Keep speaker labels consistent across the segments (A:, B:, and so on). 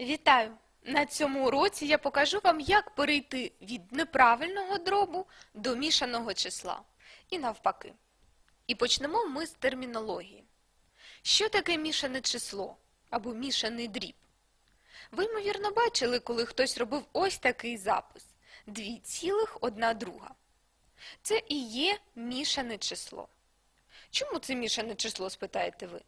A: Вітаю! На цьому уроці я покажу вам, як перейти від неправильного дробу до мішаного числа. І навпаки. І почнемо ми з термінології. Що таке мішане число або мішаний дріб? Ви, ймовірно, бачили, коли хтось робив ось такий запис. Дві цілих одна друга. Це і є мішане число. Чому це мішане число, спитаєте ви?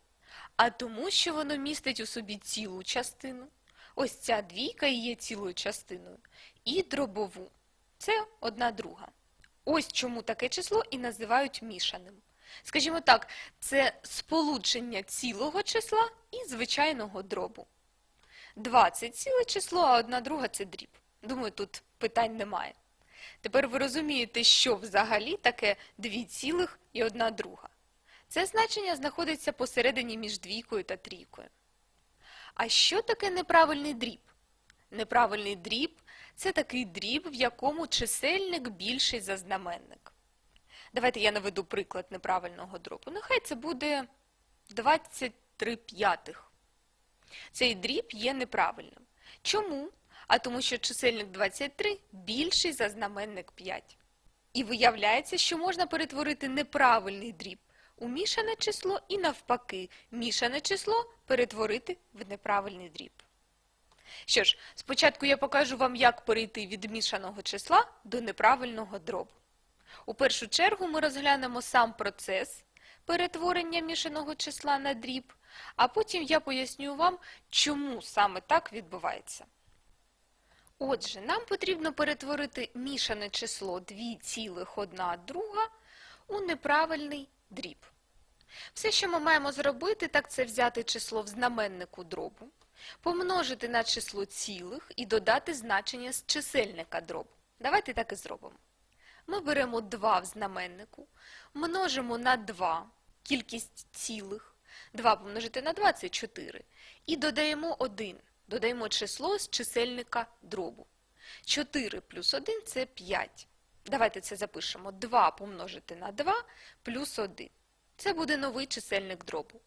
A: А тому, що воно містить у собі цілу частину. Ось ця двійка і є цілою частиною. І дробову. Це одна друга. Ось чому таке число і називають мішаним. Скажімо так, це сполучення цілого числа і звичайного дробу. Два – це ціле число, а одна друга – це дріб. Думаю, тут питань немає. Тепер ви розумієте, що взагалі таке дві цілих і одна друга. Це значення знаходиться посередині між двійкою та трійкою. А що таке неправильний дріб? Неправильний дріб – це такий дріб, в якому чисельник більший за знаменник. Давайте я наведу приклад неправильного дробу. Нехай це буде 23 п'ятих. Цей дріб є неправильним. Чому? А тому що чисельник 23 більший за знаменник 5. І виявляється, що можна перетворити неправильний дріб у мішане число і навпаки, мішане число перетворити в неправильний дріб. Що ж, спочатку я покажу вам, як перейти від мішаного числа до неправильного дробу. У першу чергу ми розглянемо сам процес перетворення мішаного числа на дріб, а потім я поясню вам, чому саме так відбувається. Отже, нам потрібно перетворити мішане число 2,1 друга у неправильний дріб. Все, що ми маємо зробити, так це взяти число в знаменнику дробу, помножити на число цілих і додати значення з чисельника дробу. Давайте так і зробимо. Ми беремо 2 в знаменнику, множимо на 2 кількість цілих, 2 помножити на 2 – це 4, і додаємо 1, додаємо число з чисельника дробу. 4 плюс 1 – це 5. Давайте це запишемо. 2 помножити на 2 плюс 1. Це буде новий чисельник дробу.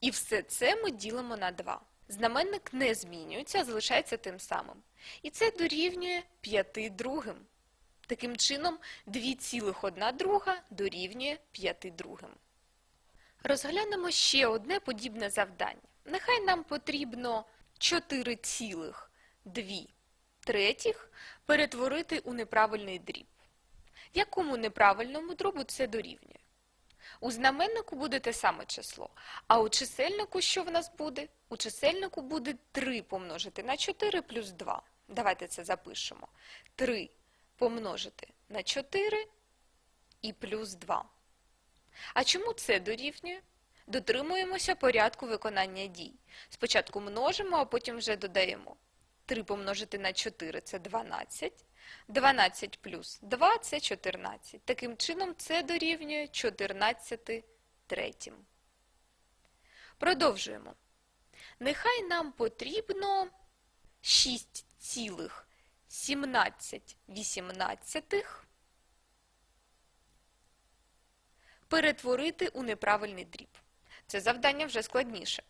A: І все це ми ділимо на 2. Знаменник не змінюється, а залишається тим самим. І це дорівнює 5 другим. Таким чином, 2,1 друга дорівнює 5 другим. Розглянемо ще одне подібне завдання. Нехай нам потрібно 4,2 третіх перетворити у неправильний дріб. Якому неправильному дробу це дорівнює? У знаменнику буде те саме число. А у чисельнику що в нас буде? У чисельнику буде 3 помножити на 4 плюс 2. Давайте це запишемо. 3 помножити на 4 і плюс 2. А чому це дорівнює? Дотримуємося порядку виконання дій. Спочатку множимо, а потім вже додаємо. 3 помножити на 4 – це 12. 12 плюс 2 – це 14. Таким чином, це дорівнює 14 третім. Продовжуємо. Нехай нам потрібно 6,17 перетворити у неправильний дріб. Це завдання вже складніше.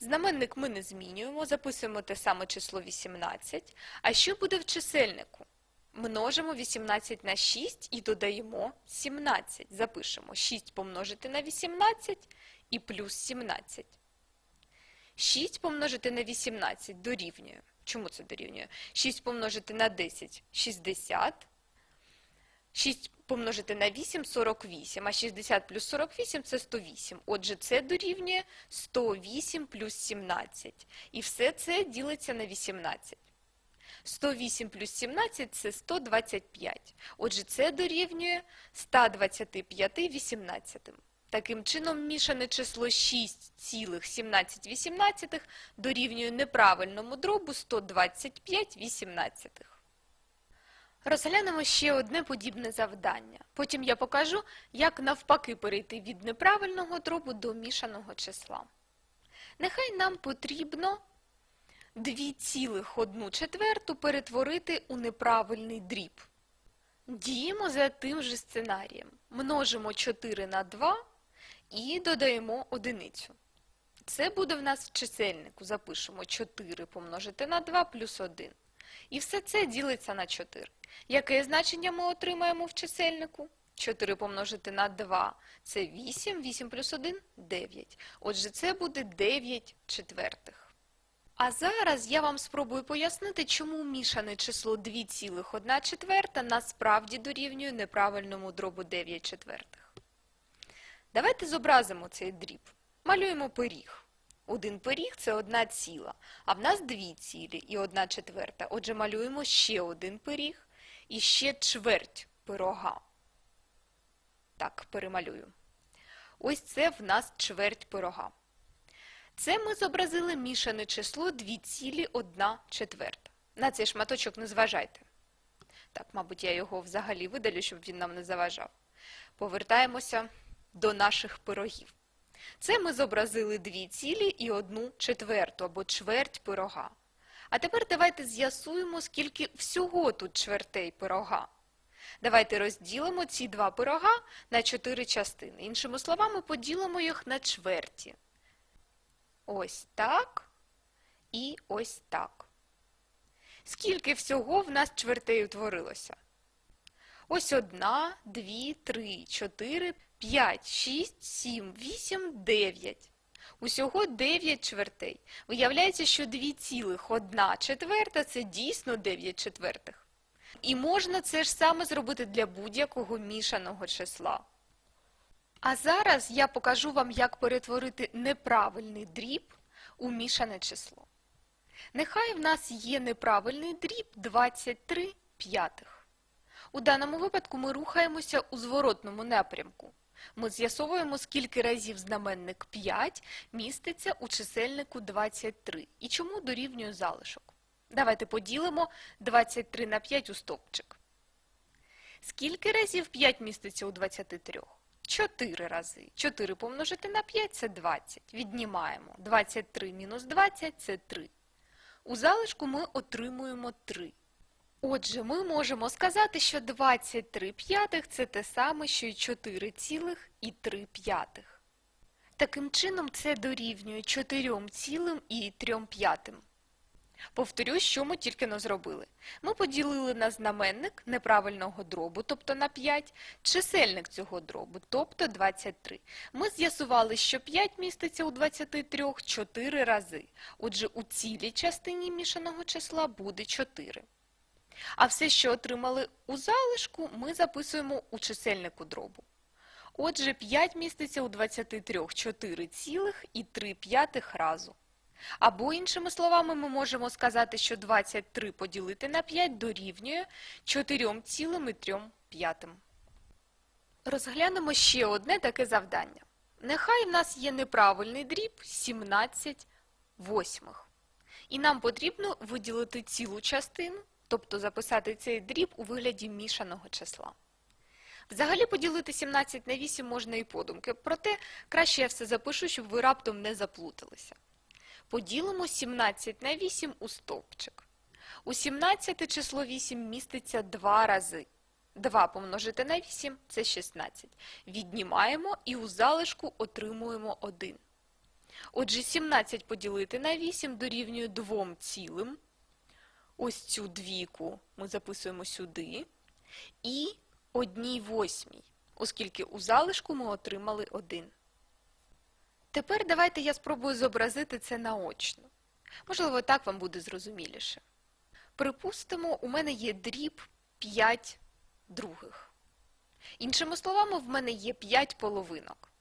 A: Знаменник ми не змінюємо, записуємо те саме число 18. А що буде в чисельнику? Множимо 18 на 6 і додаємо 17. Запишемо 6 помножити на 18 і плюс 17. 6 помножити на 18 дорівнює. Чому це дорівнює? 6 помножити на 10 – 60. 6 помножити на 8 – 48, а 60 плюс 48 – це 108. Отже, це дорівнює 108 плюс 17. І все це ділиться на 18. 108 плюс 17 – це 125. Отже, це дорівнює 125 18. Таким чином, мішане число 6,17 дорівнює неправильному дробу 125 18. Розглянемо ще одне подібне завдання. Потім я покажу, як навпаки перейти від неправильного дробу до мішаного числа. Нехай нам потрібно 2,1 четверту перетворити у неправильний дріб. Діємо за тим же сценарієм. Множимо 4 на 2 і додаємо одиницю. це буде в нас в чисельнику. Запишемо 4 помножити на 2 плюс 1. І все це ділиться на 4. Яке значення ми отримаємо в чисельнику? 4 помножити на 2 – це 8, 8 плюс 1 – 9. Отже, це буде 9 четвертих. А зараз я вам спробую пояснити, чому мішане число 2,1 четверта насправді дорівнює неправильному дробу 9 четвертих. Давайте зобразимо цей дріб. Малюємо пиріг. Один пиріг – це одна ціла, а в нас дві цілі і одна четверта. Отже, малюємо ще один пиріг і ще чверть пирога. Так, перемалюю. Ось це в нас чверть пирога. Це ми зобразили мішане число 2,1 четверта. На цей шматочок не зважайте. Так, мабуть, я його взагалі видалю, щоб він нам не заважав. Повертаємося до наших пирогів. Це ми зобразили дві цілі і одну четверту або чверть пирога. А тепер давайте з'ясуємо, скільки всього тут чвертей пирога. Давайте розділимо ці два пирога на чотири частини. Іншими словами, поділимо їх на чверті. Ось так і ось так. Скільки всього в нас чвертей утворилося? Ось одна, дві, три, чотири, п'ять, шість, сім, вісім, дев'ять. Усього дев'ять чвертей. Виявляється, що дві цілих одна четверта – це дійсно дев'ять четвертих. І можна це ж саме зробити для будь-якого мішаного числа. А зараз я покажу вам, як перетворити неправильний дріб у мішане число. Нехай в нас є неправильний дріб 23 п'ятих. У даному випадку ми рухаємося у зворотному напрямку. Ми з'ясовуємо, скільки разів знаменник 5 міститься у чисельнику 23 і чому дорівнює залишок. Давайте поділимо 23 на 5 у стовпчик. Скільки разів 5 міститься у 23? 4 рази. 4 помножити на 5 – це 20. Віднімаємо. 23 мінус 20 – це 3. У залишку ми отримуємо 3. Отже, ми можемо сказати, що 23 п'ятих – це те саме, що й 4 цілих і 3 п'ятих. Таким чином, це дорівнює 4 цілим і 3 п'ятим. Повторюсь, що ми тільки но зробили. Ми поділили на знаменник неправильного дробу, тобто на 5, чисельник цього дробу, тобто 23. Ми з'ясували, що 5 міститься у 23 4 рази. Отже, у цілій частині мішаного числа буде 4. А все, що отримали у залишку, ми записуємо у чисельнику дробу. Отже, 5 міститься у 23 4 цілих і 3 п'ятих разу. Або, іншими словами, ми можемо сказати, що 23 поділити на 5 дорівнює 4,3. Розглянемо ще одне таке завдання. Нехай в нас є неправильний дріб 17 восьмих. І нам потрібно виділити цілу частину, тобто записати цей дріб у вигляді мішаного числа. Взагалі поділити 17 на 8 можна і подумки, проте краще я все запишу, щоб ви раптом не заплуталися. Поділимо 17 на 8 у стовпчик. У 17 число 8 міститься 2 рази. 2 помножити на 8 – це 16. Віднімаємо і у залишку отримуємо 1. Отже, 17 поділити на 8 дорівнює 2 цілим. Ось цю двійку ми записуємо сюди. І 1 восьмій, оскільки у залишку ми отримали 1. Тепер давайте я спробую зобразити це наочно. Можливо, так вам буде зрозуміліше. Припустимо, у мене є дріб 5 других. Іншими словами, в мене є 5 половинок.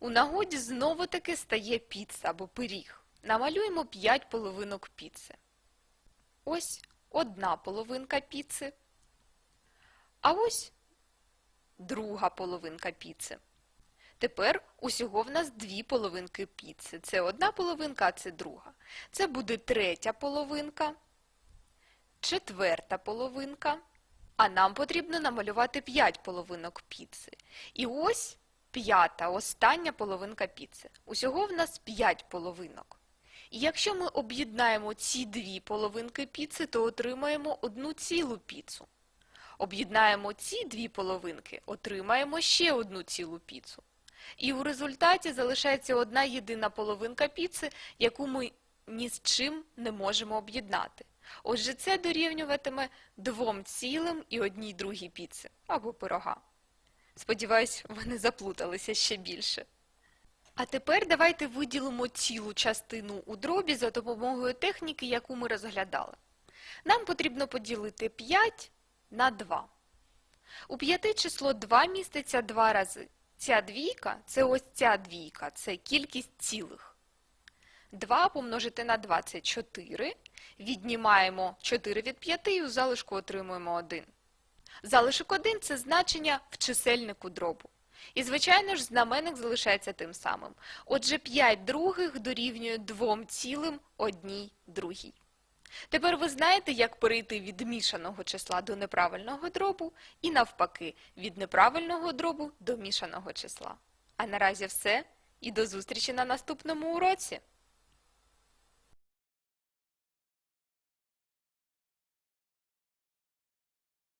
A: У нагоді знову-таки стає піца або пиріг. Намалюємо 5 половинок піци. Ось одна половинка піци. А ось друга половинка піци. Тепер усього в нас дві половинки піци. Це одна половинка, а це друга. Це буде третя половинка, четверта половинка, а нам потрібно намалювати 5 половинок піци. І ось п'ята, остання половинка піци. Усього в нас 5 половинок. І якщо ми об'єднаємо ці дві половинки піци, то отримаємо одну цілу піцу. Об'єднаємо ці дві половинки, отримаємо ще одну цілу піцу. І у результаті залишається одна єдина половинка піци, яку ми ні з чим не можемо об'єднати. Отже, це дорівнюватиме двом цілим і одній другій піци або пирога. Сподіваюсь, ви не заплуталися ще більше. А тепер давайте виділимо цілу частину у дробі за допомогою техніки, яку ми розглядали. Нам потрібно поділити 5 на 2. У п'яти число 2 міститься два рази. Ця двійка – це ось ця двійка, це кількість цілих. 2 помножити на 2 – це 4. Віднімаємо 4 від 5 і у залишку отримуємо 1. Залишок 1 – це значення в чисельнику дробу. І, звичайно ж, знаменник залишається тим самим. Отже, 5 других дорівнює 2 цілим одній другій. Тепер ви знаєте, як перейти від мішаного числа до неправильного дробу і навпаки, від неправильного дробу до мішаного числа. А наразі все і до зустрічі на наступному уроці!